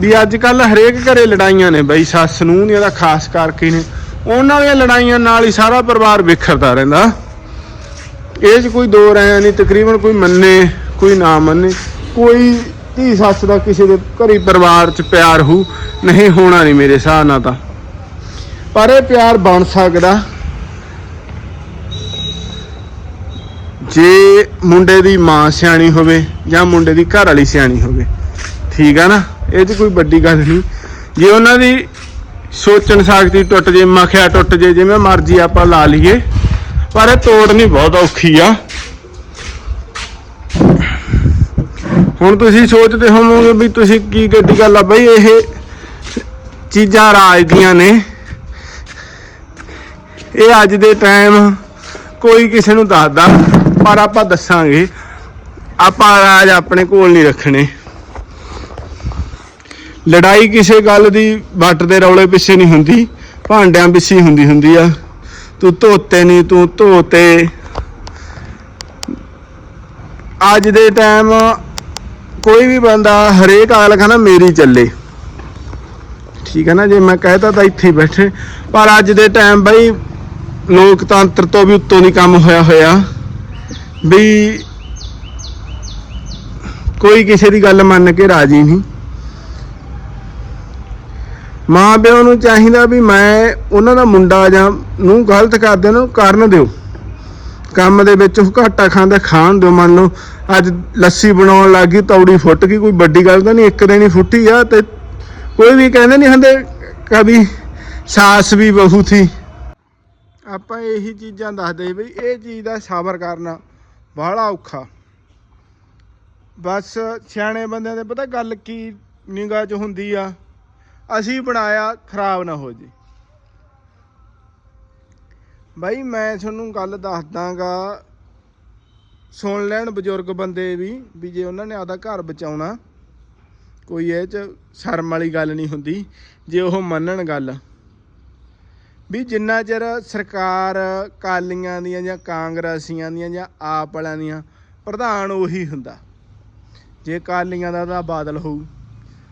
ਵੀ ਅੱਜ ਕੱਲ ਹਰੇਕ ਘਰੇ ਲੜਾਈਆਂ ਨੇ ਬਈ ਸੱਸ ਨੂੰ ਦੀਆਂ ਦਾ ਖਾਸ ਕਰਕੇ ਨੇ। ਉਹਨਾਂ ਦੀਆਂ ਲੜਾਈਆਂ ਨਾਲ ਹੀ ਸਾਰਾ ਪਰਿਵਾਰ ਵਿਖਰਦਾ ਰਹਿੰਦਾ। ਇਹ 'ਚ ਕੋਈ ਦੋ ਰਾਇਆਂ ਨਹੀਂ, ਤਕਰੀਬਨ ਕੋਈ ਮੰਨੇ, ਕੋਈ ਨਾ ਮੰਨੇ। ਕੋਈ ਧੀ ਸੱਸ ਦਾ ਕਿਸੇ ਦੇ ਘਰੇ ਪਰਿਵਾਰ 'ਚ ਪਿਆਰ ਹੋ ਨਹੀਂ ਹੋਣਾ ਨਹੀਂ ਮੇਰੇ ਹਿਸਾਬ ਨਾਲ ਤਾਂ। ਪਰ ਇਹ ਪਿਆਰ ਬਣ ਸਕਦਾ। ਜੇ ਮੁੰਡੇ ਦੀ ਮਾਂ ਸਿਆਣੀ ਹੋਵੇ ਜਾਂ ਮੁੰਡੇ ਦੀ ਘਰ ਵਾਲੀ ਸਿਆਣੀ ਹੋਵੇ। ਠੀਕ ਆ ਨਾ? ਇਹ 'ਚ ਕੋਈ ਵੱਡੀ ਗੱਲ ਨਹੀਂ। ਜੇ ਉਹਨਾਂ ਦੀ ਸੋਚਣ ਸ਼ਕਤੀ ਟੁੱਟ ਜੇ ਮਖਿਆ ਟੁੱਟ ਜੇ ਜਿਵੇਂ ਮਰਜ਼ੀ ਆਪਾਂ ਲਾ ਲਈਏ ਪਰ ਇਹ ਤੋੜਨੀ ਬਹੁਤ ਔਖੀ ਆ। ਹੁਣ ਤੁਸੀਂ ਸੋਚਦੇ ਹੋਵੋਗੇ ਵੀ ਤੁਸੀਂ ਕੀ ਗੱਡੀ ਗੱਲ ਆ ਬਈ ਇਹ ਚੀਜ਼ਾਂ ਰਾਜ ਦੀਆਂ ਨੇ। ਇਹ ਅੱਜ ਦੇ ਟਾਈਮ ਕੋਈ ਕਿਸੇ ਨੂੰ ਦੱਸਦਾ ਪਰ ਆਪਾਂ ਦੱਸਾਂਗੇ। ਆਪਾਂ ਰਾਜ ਆਪਣੇ ਕੋਲ ਨਹੀਂ ਰੱਖਣੇ। ਲੜਾਈ ਕਿਸੇ ਗੱਲ ਦੀ ਵੱਟ ਦੇ ਰੌਲੇ ਪਿੱਛੇ ਨਹੀਂ ਹੁੰਦੀ, ਭਾਂਡਿਆਂ ਪਿੱਛੇ ਹੁੰਦੀ ਹੁੰਦੀ ਆ। ਤੂੰ ਧੋਤੇ ਨਹੀਂ, ਤੂੰ ਧੋਤੇ। ਅੱਜ ਦੇ ਟਾਈਮ ਕੋਈ ਵੀ ਬੰਦਾ ਹਰੇਕ ਅਗਲਾ ਕਹਿੰਦਾ ਮੇਰੀ ਚੱਲੇ। ਠੀਕ ਹੈ ਨਾ, ਜੇ ਮੈਂ ਕਹਿਤਾ ਤਾਂ ਇੱਥੇ ਹੀ ਬੈਠੇ। ਪਰ ਅੱਜ ਦੇ ਟਾਈਮ ਬਈ ਲੋਕਤੰਤਰ ਤੋਂ ਵੀ ਉੱਤੋਂ ਨਹੀਂ ਕੰਮ ਹੋਇਆ ਹੋਇਆ। ਵੀ ਕੋਈ ਕਿਸੇ ਦੀ ਗੱਲ ਮੰਨ ਕੇ ਰਾਜੀ ਨਹੀਂ। ਮਾਂ ਪਿਓ ਨੂੰ ਚਾਹੀਦਾ ਵੀ ਮੈਂ ਉਹਨਾਂ ਦਾ ਮੁੰਡਾ ਜਾਂ ਨੂੰ ਗਲਤ ਕਰਦੇ ਨੂੰ ਕਰਨ ਦਿਓ। ਕੰਮ ਦੇ ਵਿੱਚ ਉਹ ਘਾਟਾ ਖਾਂਦਾ, ਖਾਣ ਦਿਓ ਮੰਨ ਲਓ ਅੱਜ ਲੱਸੀ ਬਣਾਉਣ ਲੱਗੀ ਤੌੜੀ ਫੁੱਟ ਗਈ, ਕੋਈ ਵੱਡੀ ਗੱਲ ਤਾਂ ਨਹੀਂ, ਇੱਕ ਦਿਨ ਹੀ ਫੁੱਟੀ ਆ ਤੇ ਕੋਈ ਵੀ ਕਹਿੰਦੇ ਨਹੀਂ ਹੁੰਦੇ ਕਦੀ ਸਾਸ ਵੀ ਬਹੂ ਥੀ। ਆਪਾਂ ਇਹੀ ਚੀਜ਼ਾਂ ਦੱਸਦੇ ਬਈ ਇਹ ਚੀਜ਼ ਦਾ ਸਬਰ ਕਰਨਾ ਬੜਾ ਔਖਾ। ਬਸ ਸਿਆਣੇ ਬੰਦਿਆਂ ਦੇ ਪਤਾ ਗੱਲ ਕੀ ਨਿਗਾਹ 'ਚ ਹੁੰਦੀ ਆ? ਅਸੀਂ ਬਣਾਇਆ ਖਰਾਬ ਨਾ ਹੋ ਜੇ। ਬਾਈ, ਮੈਂ ਤੁਹਾਨੂੰ ਗੱਲ ਦੱਸਦਾਂਗਾ ਸੁਣ ਲੈਣ ਬਜ਼ੁਰਗ ਬੰਦੇ ਵੀ ਵੀ ਜੇ ਉਹਨਾਂ ਨੇ ਆਦਾ ਘਰ ਬਚਾਉਣਾ, ਕੋਈ ਇਹ ਚ ਸ਼ਰਮ ਵਾਲੀ ਗੱਲ ਨਹੀਂ ਹੁੰਦੀ, ਜੇ ਉਹ ਮੰਨਣ ਗੱਲ। ਵੀ ਜਿੰਨਾ ਚਿਰ ਸਰਕਾਰ ਕਾਲੀਆਂ ਦੀਆਂ ਜਾਂ ਕਾਂਗਰਸੀਆਂ ਦੀਆਂ ਜਾਂ ਆਪ ਵਾਲਿਆਂ ਦੀਆਂ, ਪ੍ਰਧਾਨ ਉਹੀ ਹੁੰਦਾ। ਜੇ ਕਾਲੀਆਂ ਦਾ ਤਾਂ ਬਾਦਲ ਹੋਊ।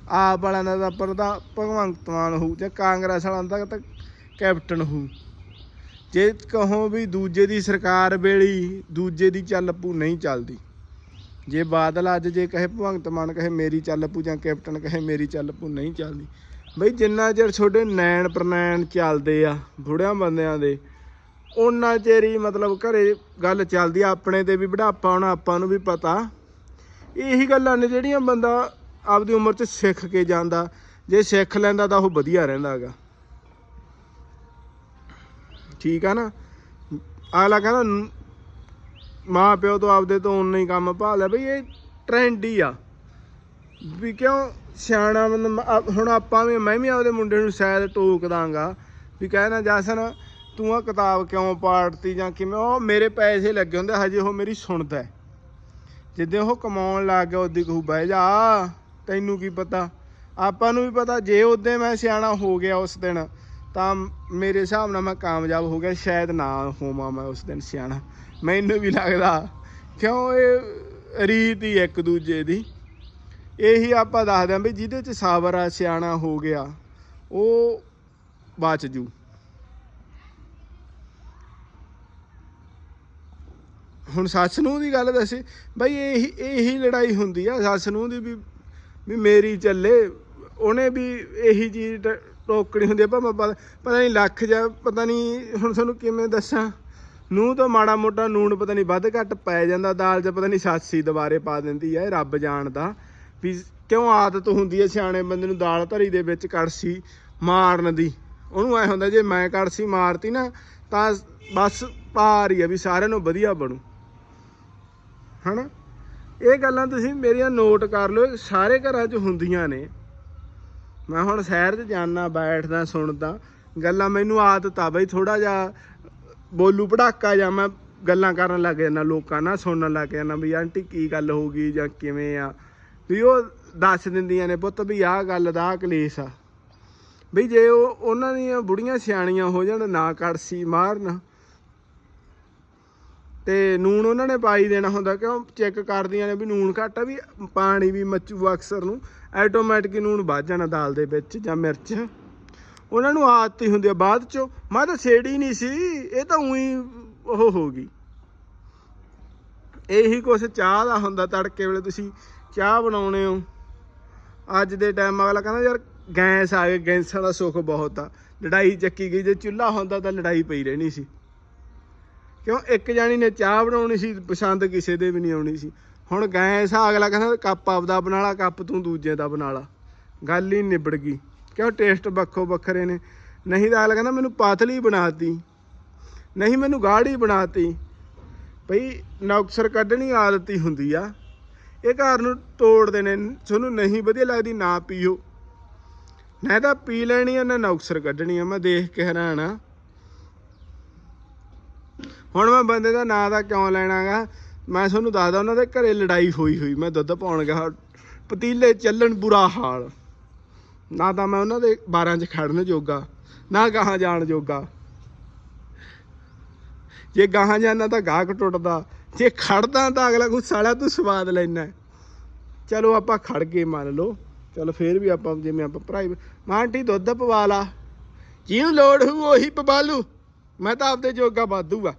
ਆਪ ਵਾਲਿਆਂ ਦਾ ਤਾਂ ਪ੍ਰਧਾਨ ਭਗਵੰਤ ਮਾਨ ਹੋਊ ਜਾਂ ਕਾਂਗਰਸ ਵਾਲਿਆਂ ਦਾ ਤਾਂ ਕੈਪਟਨ ਹੋਊ। ਜੇ ਕਹੋ ਵੀ ਦੂਜੇ ਦੀ ਸਰਕਾਰ ਵੇਲੀ, ਦੂਜੇ ਦੀ ਚੱਲ ਪੂ ਨਹੀਂ ਚੱਲਦੀ। ਜੇ ਬਾਦਲ ਅੱਜ ਜੇ ਕਹੇ ਭਗਵੰਤ ਮਾਨ ਕਹੇ ਮੇਰੀ ਚੱਲ ਪੂ ਜਾਂ ਕੈਪਟਨ ਕਹੇ ਮੇਰੀ ਚੱਲ ਪੂ ਨਹੀਂ ਚੱਲਦੀ। ਬਈ ਜਿੰਨਾ ਚਿਰ ਤੁਹਾਡੇ ਨੈਣ ਪ੍ਰਨੈਣ ਚੱਲਦੇ ਆ, ਬੁੜਿਆਂ ਬੰਦਿਆਂ ਦੇ ਉਹਨਾਂ ਚਿਰ ਹੀ ਮਤਲਬ ਘਰੇ ਗੱਲ ਚੱਲਦੀ ਆ, ਆਪਣੇ ਤੇ ਵੀ ਬੁਢਾਪਾ ਆਉਣਾ ਆਪਾਂ ਨੂੰ ਵੀ ਪਤਾ। ਇਹੀ ਗੱਲਾਂ ਨੇ ਜਿਹੜੀਆਂ ਬੰਦਾ ਆਪਦੀ ਉਮਰ 'ਚ ਸਿੱਖ ਕੇ ਜਾਂਦਾ, ਜੇ ਸਿੱਖ ਲੈਂਦਾ ਤਾਂ ਉਹ ਵਧੀਆ ਰਹਿੰਦਾ ਹੈਗਾ। ਠੀਕ ਆ ਨਾ? ਅਗਲਾ ਕਹਿੰਦਾ, ਮਾਂ ਪਿਓ ਤੋਂ ਆਪਦੇ ਤੋਂ ਉਨਾ ਹੀ ਕੰਮ ਭਾਲ ਬਈ ਇਹ ਟ੍ਰੈਂਡ ਹੀ ਆ। ਵੀ ਕਿਉਂ ਸਿਆਣਾ ਬੰਦਾ ਹੁਣ ਆਪਾਂ ਵੀ ਮੈਂ ਵੀ ਆਪਦੇ ਮੁੰਡੇ ਨੂੰ ਸ਼ਾਇਦ ਟੋਕ ਦਾਂਗਾ। ਵੀ ਕਹਿਣਾ ਜਸਨ, ਤੂੰ ਆ ਕਿਤਾਬ ਕਿਉਂ ਪਾੜਤੀ ਜਾਂ ਕਿਵੇਂ? ਉਹ ਮੇਰੇ ਪੈਸੇ ਲੱਗੇ ਹੁੰਦੇ, ਹਜੇ ਉਹ ਮੇਰੀ ਸੁਣਦਾ ਹੈ। ਜਿੱਦੇ ਉਹ ਕਮਾਉਣ ਲੱਗ ਗਿਆ, ਉਹਦੀ ਕਹੂ, ਬਹਿ ਜਾ। ਤੈਨੂੰ ਕੀ ਪਤਾ? ਆਪਾਂ ਨੂੰ ਵੀ ਪਤਾ, ਜੇ ਉਹਦੇ ਮੈਂ ਸਿਆਣਾ ਹੋ ਗਿਆ ਉਸ ਦਿਨ, ਤਾਂ ਮੇਰੇ ਹਿਸਾਬ ਨਾਲ ਮੈਂ ਕਾਮਯਾਬ ਹੋ ਗਿਆ, ਸ਼ਾਇਦ ਨਾ ਹੋਵਾਂ ਮੈਂ ਉਸ ਦਿਨ ਸਿਆਣਾ। ਮੈਨੂੰ ਵੀ ਲੱਗਦਾ, ਕਿਉਂ ਇਹ ਰੀਤ ਹੀ ਇੱਕ ਦੂਜੇ ਦੀ? ਇਹੀ ਆਪਾਂ ਦੱਸਦੇ ਆਂ ਵੀ ਜਿਹਦੇ ਚ ਸਾਬਰ ਆ ਸਿਆਣਾ ਹੋ ਗਿਆ, ਉਹ ਬਚ ਜੂ। ਹੁਣ ਸੱਸ ਨੂੰ ਦੀ ਗੱਲ ਦੱਸੀ, ਬਈ ਇਹੀ ਇਹੀ ਲੜਾਈ ਹੁੰਦੀ ਆ, ਸੱਸ ਨੂੰ ਦੀ ਵੀ ਵੀ ਮੇਰੀ ਚੱਲੇ। ਉਹਨੇ ਵੀ ਇਹੀ ਚੀਜ਼ ਟ- ਟੋਕਣੀ ਹੁੰਦੀ ਆ, ਭਾਵੇਂ ਪਤਾ ਪਤਾ ਨਹੀਂ ਲੱਖ ਜਾਂ ਪਤਾ ਨਹੀਂ ਹੁਣ ਤੁਹਾਨੂੰ ਕਿਵੇਂ ਦੱਸਾਂ। ਨੂੰ ਤਾਂ ਮਾੜਾ ਮੋਟਾ ਨੂਣ ਪਤਾ ਨਹੀਂ ਵੱਧ ਘੱਟ ਪੈ ਜਾਂਦਾ, ਦਾਲ 'ਚ ਪਤਾ ਨਹੀਂ ਸਾਸੀ ਦੁਬਾਰੇ ਪਾ ਦਿੰਦੀ ਆ, ਇਹ ਰੱਬ ਜਾਣਦਾ। ਵੀ ਕਿਉਂ ਆਦਤ ਹੁੰਦੀ ਹੈ ਸਿਆਣੇ ਬੰਦੇ ਨੂੰ ਦਾਲ ਧਰੀ ਦੇ ਵਿੱਚ ਕੜਸੀ ਮਾਰਨ ਦੀ। ਉਹਨੂੰ ਐ ਹੁੰਦਾ ਜੇ ਮੈਂ ਕੜਸੀ ਮਾਰਤੀ ਨਾ, ਤਾਂ ਬਸ ਪਾਰ ਹੀ ਆ ਵੀ ਸਾਰਿਆਂ ਨੂੰ ਵਧੀਆ ਬਣੂ। ਹਨਾ? ਇਹ ਗੱਲਾਂ ਤੁਸੀਂ ਮੇਰੀਆਂ ਨੋਟ ਕਰ ਲਓ ਸਾਰੇ ਘਰਾਂ 'ਚ ਹੁੰਦੀਆਂ ਨੇ। ਮੈਂ ਹੁਣ ਸ਼ਹਿਰ 'ਚ ਜਾਣਾ ਬੈਠਦਾ, ਸੁਣਦਾ, ਗੱਲਾਂ ਮੈਨੂੰ ਆਦਤ ਆ ਬਈ ਥੋੜਾ ਜਿਹਾ ਬੋਲੂ ਪੜਾਕਾ ਜਾਂ ਮੈਂ ਗੱਲਾਂ ਕਰਨ ਲੱਗ ਜਾਂਦਾ, ਲੋਕਾਂ ਨਾਲ ਸੁਣਨ ਲੱਗ ਜਾਂਦਾ ਵੀ ਆਂਟੀ ਕੀ ਗੱਲ ਹੋ ਗਈ ਜਾਂ ਕਿਵੇਂ ਆ। ਵੀ ਉਹ ਦੱਸ ਦਿੰਦੀਆਂ ਨੇ, ਪੁੱਤ ਵੀ ਆਹ ਗੱਲ ਦਾ ਆਹ ਕਲੇਸ਼ ਆ। ਬਈ ਜੇ ਉਹ ਉਹਨਾਂ ਦੀਆਂ ਬੁੜੀਆਂ ਸਿਆਣੀਆਂ ਹੋ ਜਾਣ, ਨਾ ਕੜਸੀ ਮਾਰਨ ਤੇ ਨੂਣ ਉਹਨਾਂ ਨੇ ਪਾਈ ਦੇਣਾ ਹੁੰਦਾ, ਕਿਉਂ ਚੈੱਕ ਕਰਦੀਆਂ ਨੇ ਵੀ ਨੂਣ ਘੱਟ ਆ, ਵੀ ਪਾਣੀ ਵੀ ਮੱਚੂ ਅਕਸਰ ਨੂੰ। ਆਟੋਮੈਟਿਕ ਹੀ ਨੂਣ ਵੱਧ ਜਾਣਾ ਦਾਲ ਦੇ ਵਿੱਚ ਜਾਂ ਮਿਰਚ। ਉਹਨਾਂ ਨੂੰ ਆਦਤ ਹੀ ਹੁੰਦੀ ਆ ਬਾਅਦ ਚੋਂ। ਮੈਂ ਤਾਂ ਛੇੜੀ ਨਹੀਂ ਸੀ, ਇਹ ਤਾਂ ਉਹੀ ਉਹ ਹੋ ਗਈ। ਇਹੀ ਕੁਛ ਚਾਹ ਦਾ ਹੁੰਦਾ ਤੜਕੇ ਵੇਲੇ, ਤੁਸੀਂ ਚਾਹ ਬਣਾਉਣੇ ਹੋ। ਅੱਜ ਦੇ ਟਾਈਮ ਅਗਲਾ ਕਹਿੰਦਾ, ਯਾਰ ਗੈਸ ਆ ਗਏ ਗੈਸਾਂ ਦਾ ਸੁੱਖ ਬਹੁਤ ਆ। ਲੜਾਈ ਚੱਕੀ ਗਈ, ਜੇ ਚੁੱਲ੍ਹਾ ਹੁੰਦਾ ਤਾਂ ਲੜਾਈ ਪਈ ਰਹਿਣੀ ਸੀ। ਕਿਉਂ? ਇੱਕ ਜਾਣੀ ਨੇ ਚਾਹ ਬਣਾਉਣੀ ਸੀ, ਪਸੰਦ ਕਿਸੇ ਦੇ ਵੀ ਨਹੀਂ ਆਉਣੀ ਸੀ। ਹੁਣ ਗੈਸ ਆ, ਅਗਲਾ ਕਹਿੰਦਾ ਕੱਪ ਆਪਦਾ ਬਣਾ ਲਾ, ਕੱਪ ਤੂੰ ਦੂਜੇ ਦਾ ਬਣਾ ਲਾ। ਗੱਲ ਹੀ ਨਿਬੜ ਗਈ। ਕਿਉਂ? ਟੇਸਟ ਵੱਖੋ ਵੱਖਰੇ ਨੇ। ਨਹੀਂ ਤਾਂ ਅਗਲਾ ਕਹਿੰਦਾ ਮੈਨੂੰ ਪਾਤਲੀ ਬਣਾਤੀ। ਨਹੀਂ, ਮੈਨੂੰ ਗਾੜੀ ਬਣਾਤੀ। ਭਈ ਨੌਕਸਰ ਕੱਢਣੀ ਆਦਤ ਹੀ ਹੁੰਦੀ ਆ। ਇਹ ਘਰ ਨੂੰ ਤੋੜਦੇ ਨੇ। ਤੁਹਾਨੂੰ ਨਹੀਂ ਵਧੀਆ ਲੱਗਦੀ, ਨਾ ਪੀਓ। ਨਾ ਤਾਂ ਪੀ ਲੈਣੀ ਆ, ਨਾ ਨੌਕਸਰ ਕੱਢਣੀ ਆ। ਮੈਂ ਦੇਖ ਕੇ ਹੈਰਾਨ ਆ। ਹੁਣ ਮੈਂ ਬੰਦੇ ਦਾ ਨਾਂ ਦਾ ਕਿਉਂ ਲੈਣਾਗਾ? ਮੈਂ ਤੁਹਾਨੂੰ ਦੱਸਦਾ, ਉਹਨਾਂ ਦੇ ਘਰੇ ਲੜਾਈ ਹੋਈ ਹੋਈ, ਮੈਂ ਦੁੱਧ ਪਾਉਣ ਗਿਆ। ਪਤੀਲੇ ਚੱਲਣ ਬੁਰਾ ਹਾਲ। ਨਾ ਤਾਂ ਮੈਂ ਉਹਨਾਂ ਦੇ 12 ਚ ਖੜਨ ਜੋਗਾ, ਨਾ ਗਾਹਾਂ ਜਾਣ ਜੋਗਾ। ਜੇ ਗਾਹਾਂ ਜਾਂਦਾ ਤਾਂ ਗਾਹਕ ਟੁੱਟਦਾ, ਜੇ ਖੜਦਾ ਤਾਂ ਅਗਲਾ ਕੋਈ ਸਾਲਾ ਤੂੰ ਸਵਾਦ ਲੈਣਾ। ਚਲੋ ਆਪਾਂ ਖੜ ਕੇ ਮੰਨ ਲਓ, ਚਲੋ ਫੇਰ ਵੀ ਆਪਾਂ, ਜਿਵੇਂ ਆਪਾਂ ਪ੍ਰਾਈਵੇਟ ਮਾਂ ਆਂਟੀ ਦੁੱਧ ਪਵਾ ਲਾ। ਜਿਹਨੂੰ ਲੋੜ ਹੋਊ ਉਹੀ ਪਵਾ ਲੂ ਮੈਂ ਤਾਂ ਆਪਦੇ ਜੋਗਾ ਵਾਧੂ ਆ।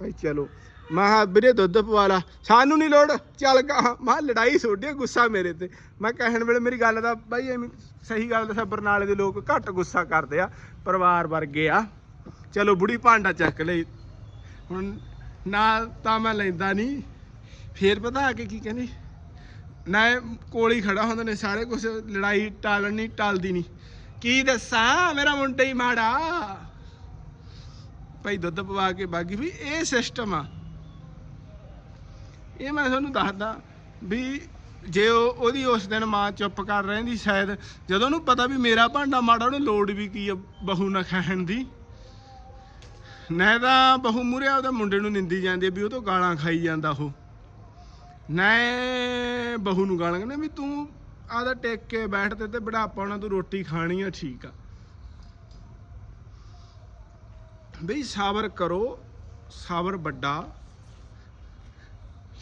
ਭਾਈ ਚਲੋ। ਮੈਂ ਕਿਹਾ, ਵੀਰੇ ਦੁੱਧ ਪਵਾ ਲਾ। ਸਾਨੂੰ ਨਹੀਂ ਲੋੜ। ਚੱਲ ਗਾ। ਮੈਂ ਲੜਾਈ ਛੋਡੀ ਗੁੱਸਾ ਮੇਰੇ ਤੇ। ਮੈਂ ਕਹਿਣ ਵੇਲੇ ਮੇਰੀ ਗੱਲ ਦਾ ਬਾਈ ਐਵੇਂ ਸਹੀ ਗੱਲ ਦੱਸਾਂ, ਬਰਨਾਲੇ ਦੇ ਲੋਕ ਘੱਟ ਗੁੱਸਾ ਕਰਦੇ ਆ, ਪਰਿਵਾਰ ਵਰਗੇ ਆ। ਚਲੋ, ਬੁੜੀ ਭਾਂਡਾ ਚੱਕ ਲਈ। ਹੁਣ ਨਾ ਤਾਂ ਮੈਂ ਲੈਂਦਾ ਨਹੀਂ ਫੇਰ ਪਤਾ ਆ ਕੇ ਕੀ ਕਹਿੰਦੀ? ਨਾ ਕੋਲ ਹੀ ਖੜਾ ਹੁੰਦਾ ਨੇ ਸਾਰੇ ਕੁਝ ਲੜਾਈ ਟਾਲਣ ਨਹੀਂ ਟਲਦੀ ਨਹੀਂ ਕੀ ਦੱਸਾਂ? ਮੇਰਾ ਮੁੰਡਾ ਹੀ ਮਾੜਾ। ਭਾਈ ਦੁੱਧ ਪਵਾ ਕੇ ਬਾਗੀ ਵੀ ਇਹ ਸਿਸਟਮ ਆ। ਇਹ ਮੈਂ ਤੁਹਾਨੂੰ ਦੱਸਦਾ ਵੀ ਜੇ ਉਹ ਉਹਦੀ ਉਸ ਦਿਨ ਮਾਂ ਚੁੱਪ ਕਰ ਰਹਿੰਦੀ ਸ਼ਾਇਦ, ਜਦੋਂ ਉਹਨੂੰ ਪਤਾ ਵੀ ਮੇਰਾ ਭਾਂਡਾ ਮਾੜਾ, ਉਹਨੂੰ ਲੋੜ ਵੀ ਕੀ ਆ ਬਹੂ ਨਾ ਖਾਣ ਦੀ। ਨਾ ਤਾਂ ਬਹੂ ਮੂਰੇ ਉਹਦੇ ਮੁੰਡੇ ਨੂੰ ਨਿੰਦੀ ਜਾਂਦੀ ਵੀ ਉਹ ਤੋਂ ਗਾਲਾਂ ਖਾਈ ਜਾਂਦਾ ਉਹ। ਨਾ ਬਹੂ ਨੂੰ ਗਾਲਾਂ ਕਹਿੰਦੇ ਵੀ ਤੂੰ ਆਦਾ ਟੇਕ ਕੇ ਬੈਠ ਤੇ ਤੇ ਬੁਢਾਪਾ ਹੋਣਾ ਤੂੰ ਰੋਟੀ ਖਾਣੀ ਆ, ਠੀਕ ਆ। ਬਈ ਸਬਰ ਕਰੋ ਸਬਰ ਵੱਡਾ।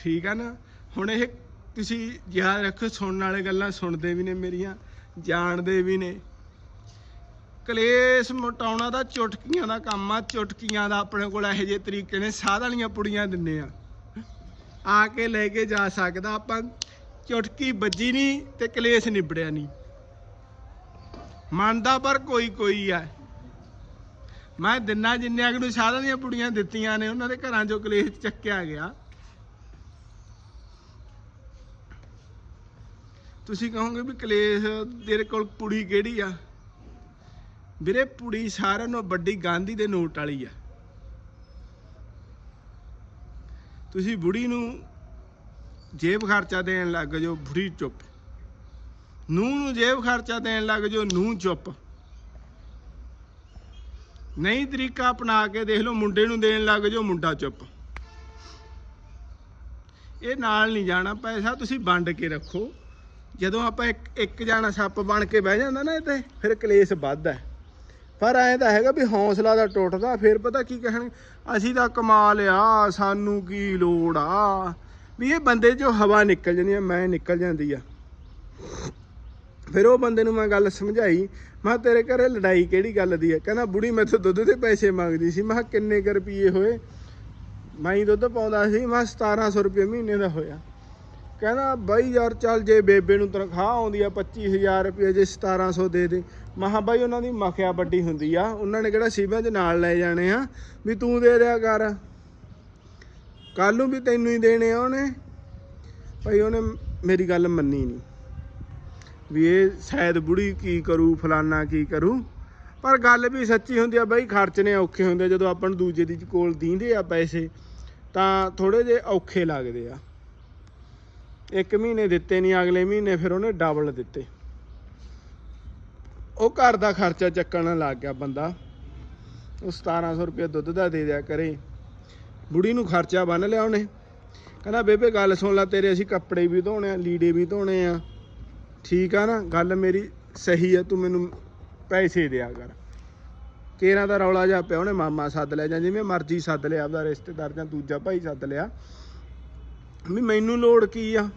ਠੀਕ ਆ ਨਾ? ਹੁਣ ਇਹ ਤੁਸੀਂ ਯਾਦ ਰੱਖੋ, ਸੁਣਨ ਵਾਲੇ ਗੱਲਾਂ ਸੁਣਦੇ ਵੀ ਨੇ ਮੇਰੀਆਂ, ਜਾਣਦੇ ਵੀ ਨੇ। ਕਲੇਸ਼ ਮਟਾਉਣਾ ਦਾ ਚੁਟਕੀਆਂ ਦਾ ਕੰਮ ਆ, ਚੁਟਕੀਆਂ ਦਾ ਆਪਣੇ ਕੋਲ ਇਹੋ ਜਿਹੇ ਤਰੀਕੇ ਨੇ, ਸਾਧ ਵਾਲੀਆਂ ਪੁੜੀਆਂ ਦਿੰਨੇ ਆ। ਆ ਕੇ ਲੈ ਕੇ ਜਾ ਸਕਦਾ ਆਪਾਂ, ਚੁਟਕੀ ਵੱਜੀ ਨਹੀਂ ਤੇ ਕਲੇਸ਼ ਨਿਬੜਿਆ ਨਹੀਂ ਮੰਨਦਾ ਪਰ ਕੋਈ ਕੋਈ ਆ। ਮੈਂ ਦਿਨਾਂ ਜਿੰਨਿਆਂ ਕੁ ਨੂੰ ਸਾਧਾਂ ਦੀਆਂ ਪੁੜੀਆਂ ਦਿੱਤੀਆਂ ਨੇ, ਉਹਨਾਂ ਦੇ ਘਰਾਂ ਚੋਂ ਕਲੇਸ਼ ਚੱਕਿਆ ਗਿਆ। ਤੁਸੀਂ ਕਹੋਗੇ ਵੀ ਕਲੇਸ਼ ਤੇਰੇ ਕੋਲ ਪੁੜੀ ਕਿਹੜੀ ਆ? ਵੀਰੇ, ਪੁੜੀ ਸਾਰਿਆਂ ਨੂੰ ਵੱਡੀ ਗਾਂਧੀ ਦੇ ਨੋਟ ਵਾਲੀ ਆ। ਤੁਸੀਂ ਬੁੜੀ ਨੂੰ ਜੇਬ ਖਰਚਾ ਦੇਣ ਲੱਗ ਜਾਓ, ਬੁੜੀ ਚੁੱਪ। ਨੂੰ ਨੂੰ ਜੇਬ ਖਰਚਾ ਦੇਣ ਲੱਗ ਜਾਓ ਨੂੰ ਚੁੱਪ। ਨਹੀਂ ਤਰੀਕਾ ਅਪਣਾ ਕੇ ਦੇਖ ਲਓ, ਮੁੰਡੇ ਨੂੰ ਦੇਣ ਲੱਗ ਜਾਓ, ਮੁੰਡਾ ਚੁੱਪ। ਇਹ ਨਾਲ ਨਹੀਂ ਜਾਣਾ, ਪੈਸਾ ਤੁਸੀਂ ਵੰਡ ਕੇ ਰੱਖੋ। ਜਦੋਂ ਆਪਾਂ ਇੱਕ ਇੱਕ ਜਾਣਾ ਸੱਪ ਬਣ ਕੇ ਬਹਿ ਜਾਂਦਾ ਨਾ ਇਹ ਤੇ ਫਿਰ ਕਲੇਸ਼ ਵੱਧਦਾ ਪਰ ਐਂ ਤਾਂ ਹੈਗਾ ਵੀ ਹੌਸਲਾ ਦਾ ਟੁੱਟਦਾ, ਫਿਰ ਪਤਾ ਕੀ ਕਹਿਣਗੇ? ਅਸੀਂ ਤਾਂ ਕਮਾ ਲਿਆ ਸਾਨੂੰ ਕੀ ਲੋੜ ਆ? ਵੀ ਇਹ ਬੰਦੇ 'ਚੋਂ ਹਵਾ ਨਿਕਲ ਜਾਂਦੀ ਆ, ਮੈਂ ਨਿਕਲ ਜਾਂਦੀ ਆ। ਫਿਰ ਉਹ ਬੰਦੇ ਨੂੰ ਮੈਂ ਗੱਲ ਸਮਝਾਈ ਮੈਂ ਕਿਹਾ ਤੇਰੇ ਘਰੇ ਲੜਾਈ ਕਿਹੜੀ ਗੱਲ ਦੀ ਹੈ ਕਹਿੰਦਾ, ਬੁੜੀ ਮੈਥੋਂ ਦੁੱਧ ਦੇ ਪੈਸੇ ਮੰਗਦੀ ਸੀ। ਮੈਂ ਕਿਹਾ, ਕਿੰਨੇ ਕੁ ਰੁਪਏ ਹੋਏ? ਮੈਂ ਹੀ ਦੁੱਧ ਪਾਉਂਦਾ ਸੀ। ਮੈਂ ਕਿਹਾ 1700 ਰੁਪਏ ਮਹੀਨੇ ਦਾ ਹੋਇਆ। ਕਹਿੰਦਾ, ਬਾਈ ਯਾਰ, ਚੱਲ ਜੇ ਬੇਬੇ ਨੂੰ ਤਨਖਾਹ ਆਉਂਦੀ ਆ 25000 ਰੁਪਏ ਜੇ 1700 ਦੇ ਦੇ। ਮਹਾ ਬਾਈ, ਉਹਨਾਂ ਦੀ ਮਖਿਆ ਵੱਡੀ ਹੁੰਦੀ ਆ। ਉਹਨਾਂ ਨੇ ਕਿਹੜਾ ਸੀਬਾਂ 'ਚ ਨਾਲ ਲੈ ਜਾਣੇ ਆ? ਵੀ ਤੂੰ ਦੇ ਦਿਆ ਕਰ। ਕੱਲ ਨੂੰ ਵੀ ਤੈਨੂੰ ਹੀ ਦੇਣੇ ਆ ਉਹਨੇ। ਭਾਈ, ਉਹਨੇ ਮੇਰੀ ਗੱਲ ਮੰਨੀ ਨਹੀਂ ਵੀ ਇਹ ਸ਼ਾਇਦ ਬੁੜੀ ਕੀ ਕਰੂ, ਫਲਾਨਾ ਕੀ ਕਰੂ। ਪਰ ਗੱਲ ਵੀ ਸੱਚੀ ਹੁੰਦੀ ਆ ਬਾਈ ਖਰਚਣੇ ਔਖੇ ਹੁੰਦੇ ਜਦੋਂ ਆਪਾਂ ਨੂੰ ਦੂਜੇ ਦੀ ਕੋਲ ਦੀਂਦੇ ਆ ਪੈਸੇ, ਤਾਂ ਥੋੜੇ ਜਿਹੇ ਔਖੇ ਲੱਗਦੇ ਆ। ਇੱਕ ਮਹੀਨੇ ਦਿੱਤੇ ਨਹੀਂ ਅਗਲੇ ਮਹੀਨੇ ਫਿਰ ਉਹਨੇ ਡਬਲ ਦਿੱਤੇ। ਉਹ ਘਰ ਦਾ ਖਰਚਾ ਚੱਕਣ ਲੱਗ ਗਿਆ ਬੰਦਾ। ਉਹ 1700 ਰੁਪਏ ਦੁੱਧ ਦਾ ਦੇ ਦਿਆ ਕਰੇ। ਬੁੜੀ ਨੂੰ ਖਰਚਾ ਬੰਨ ਲਿਆ ਉਹਨੇ। ਕਹਿੰਦਾ, ਬੇਬੇ ਗੱਲ ਸੁਣ ਲੈ, ਤੇਰੇ ਅਸੀਂ ਕੱਪੜੇ ਵੀ ਧੋਣੇ ਆ, ਲੀੜੇ ਵੀ ਧੋਣੇ ਆ। ਠੀਕ ਆ ਨਾ, ਗੱਲ ਮੇਰੀ ਸਹੀ ਆ, ਤੂੰ ਮੈਨੂੰ ਪੈਸੇ ਦਿਆ ਕਰ। ਕੇਰਾਂ ਦਾ ਰੌਲਾ ਜਾ ਪਿਆ, ਉਹਨੇ ਮਾਮਾ ਸੱਦ ਲਿਆ, ਜਾਂ ਜਿਵੇਂ ਮਰਜ਼ੀ ਸੱਦ ਲਿਆ, ਆਪਦਾ ਰਿਸ਼ਤੇਦਾਰ ਜਾਂ ਦੂਜਾ ਭਾਈ ਸੱਦ ਲਿਆ। ਵੀ ਮੈਨੂੰ ਲੋੜ ਕੀ ਆ?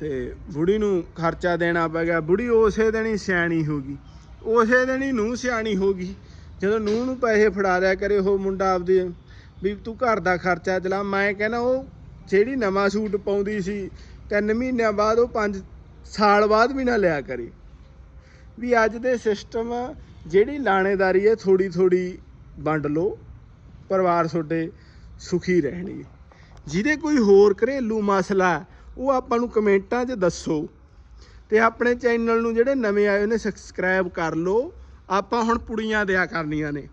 ਤੇ ਬੁੜੀ ਨੂੰ ਖਰਚਾ ਦੇਣਾ ਪੈ ਗਿਆ। ਬੁੜੀ ਉਸੇ ਦਿਨ ਹੀ ਸਿਆਣੀ ਹੋ ਗਈ। ਉਸੇ ਦਿਨ ਹੀ ਨੂੰ ਸਿਆਣੀ ਹੋ ਗਈ। ਜਦੋਂ ਨੂੰ ਨੂੰ ਪੈਸੇ ਫੜਾ ਰਿਆ ਕਰੇ, ਉਹ ਮੁੰਡਾ ਆਪਦੇ ਵੀ ਤੂੰ ਘਰ ਦਾ ਖਰਚਾ ਚਲਾ। ਮੈਂ ਕਹਿੰਦਾ, ਉਹ ਜਿਹੜੀ ਨਵਾਂ ਸੂਟ ਪਾਉਂਦੀ ਸੀ, ਤਿੰਨ ਮਹੀਨਿਆਂ ਬਾਅਦ ਉਹ 5 ਸਾਲ ਬਾਅਦ ਵੀ ਨਾ ਲਿਆ ਕਰੇ। ਵੀ ਅੱਜ ਦੇ ਸਿਸਟਮ ਜਿਹੜੀ ਲਾਣੇਦਾਰੀ ਹੈ ਥੋੜੀ ਥੋੜੀ ਵੰਡ ਲਓ, ਪਰਿਵਾਰ ਤੁਹਾਡੇ ਸੁਖੀ ਰਹਿਣਗੇ। ਜਿਹਦੇ ਕੋਈ ਹੋਰ ਘਰੇਲੂ ਮਸਲਾ ਉਹ ਆਪਾਂ ਨੂੰ ਕਮੈਂਟਾਂ 'ਚ ਦੱਸੋ। ਤੇ ਆਪਣੇ ਚੈਨਲ ਨੂੰ ਜਿਹੜੇ ਨਵੇਂ ਆਏ ਨੇ ਸਬਸਕ੍ਰਾਈਬ ਕਰ ਲਓ। ਆਪਾਂ ਹੁਣ ਪੁੜੀਆਂ ਦਿਆ ਕਰਨੀਆਂ ਨੇ।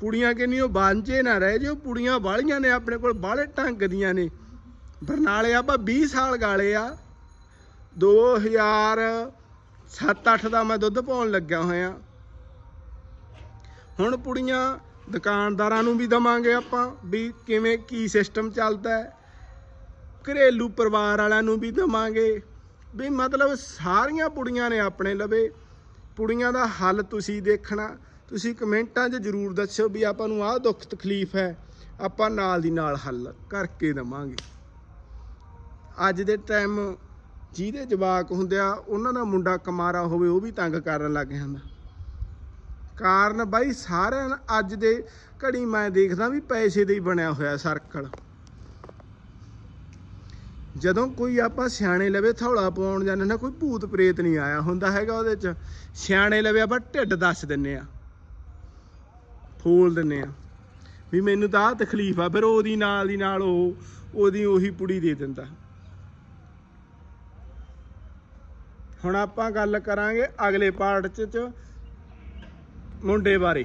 ਪੁੜੀਆਂ ਕਿ ਨਹੀਂ ਉਹ ਬਾਂਝੇ ਨਾ ਰਹਿ ਜਿਓ, ਪੁੜੀਆਂ ਵਾਲੀਆਂ ਨੇ ਆਪਣੇ ਕੋਲ, ਬਾਹਲੇ ਢੰਗ ਦੀਆਂ ਨੇ। ਬਰਨਾਲੇ ਆਪਾਂ 20 ਸਾਲ ਗਾਲੇ ਆ। 2007-8 ਦਾ ਮੈਂ ਦੁੱਧ ਪਾਉਣ ਲੱਗਿਆ ਹੋਇਆ। ਹੁਣ ਪੁੜੀਆਂ ਦੁਕਾਨਦਾਰਾਂ ਨੂੰ ਵੀ ਦਵਾਂਗੇ ਆਪਾਂ ਵੀ ਕਿਵੇਂ ਕੀ ਸਿਸਟਮ ਚੱਲਦਾ ਹੈ। ਘਰੇਲੂ ਪਰਿਵਾਰ ਵਾਲਿਆਂ ਨੂੰ ਵੀ ਦਵਾਂਗੇ। ਵੀ ਮਤਲਬ ਸਾਰੀਆਂ ਪੁੜੀਆਂ ਨੇ ਆਪਣੇ ਲਵੇ। ਪੁੜੀਆਂ ਦਾ ਹੱਲ ਤੁਸੀਂ ਦੇਖਣਾ। ਤੁਸੀਂ ਕਮੈਂਟਾਂ 'ਚ ਜਰੂਰ ਦੱਸਿਓ ਵੀ ਆਪਾਂ ਨੂੰ ਆਹ ਦੁੱਖ ਤਕਲੀਫ ਹੈ। ਆਪਾਂ ਨਾਲ ਦੀ ਨਾਲ ਹੱਲ ਕਰਕੇ ਦਵਾਂਗੇ। ਅੱਜ ਦੇ ਟਾਈਮ ਜਿਹਦੇ ਜਵਾਕ ਹੁੰਦੇ ਉਹਨਾਂ ਦਾ ਮੁੰਡਾ ਕਮਾਰਾ ਹੋਵੇ, ਉਹ ਵੀ ਤੰਗ ਕਰਨ ਲੱਗ ਜਾਂਦਾ। ਕਾਰਨ ਬਾਈ ਸਾਰਿਆਂ ਅੱਜ ਦੇ ਘੜੀ ਮੈਂ ਦੇਖਦਾ ਵੀ ਪੈਸੇ ਦੇ ਹੀ ਬਣਿਆ ਹੋਇਆ ਸਰਕਲ। ਜਦੋਂ ਕੋਈ ਆਪਾਂ ਸਿਆਣੇ ਲਵੇ ਥੌਲਾ ਪਾਉਣ ਜਾਂਦੇ ਨਾ, ਕੋਈ ਭੂਤ ਪ੍ਰੇਤ ਨਹੀਂ ਆਇਆ ਹੁੰਦਾ ਹੈਗਾ ਉਹਦੇ ਚ। ਸਿਆਣੇ ਲਵੇ ਆਪਾਂ ਢਿੱਡ ਦੱਸ ਦਿੰਨੇ ਆ, ਫੋਲ ਦਿੰਨੇ ਆ, ਵੀ ਮੈਨੂੰ ਤਾਂ ਆਹ ਤਕਲੀਫ ਆ, ਫਿਰ ਉਹਦੀ ਨਾਲ ਦੀ ਨਾਲ ਉਹ, ਉਹਦੀ ਉਹੀ ਪੁੜੀ ਦੇ ਦਿੰਦਾ। ਹੁਣ ਆਪਾਂ ਗੱਲ ਕਰਾਂਗੇ ਅਗਲੇ ਪਾਰਟ ਚ ਮੁੰਡੇ ਬਾਰੇ।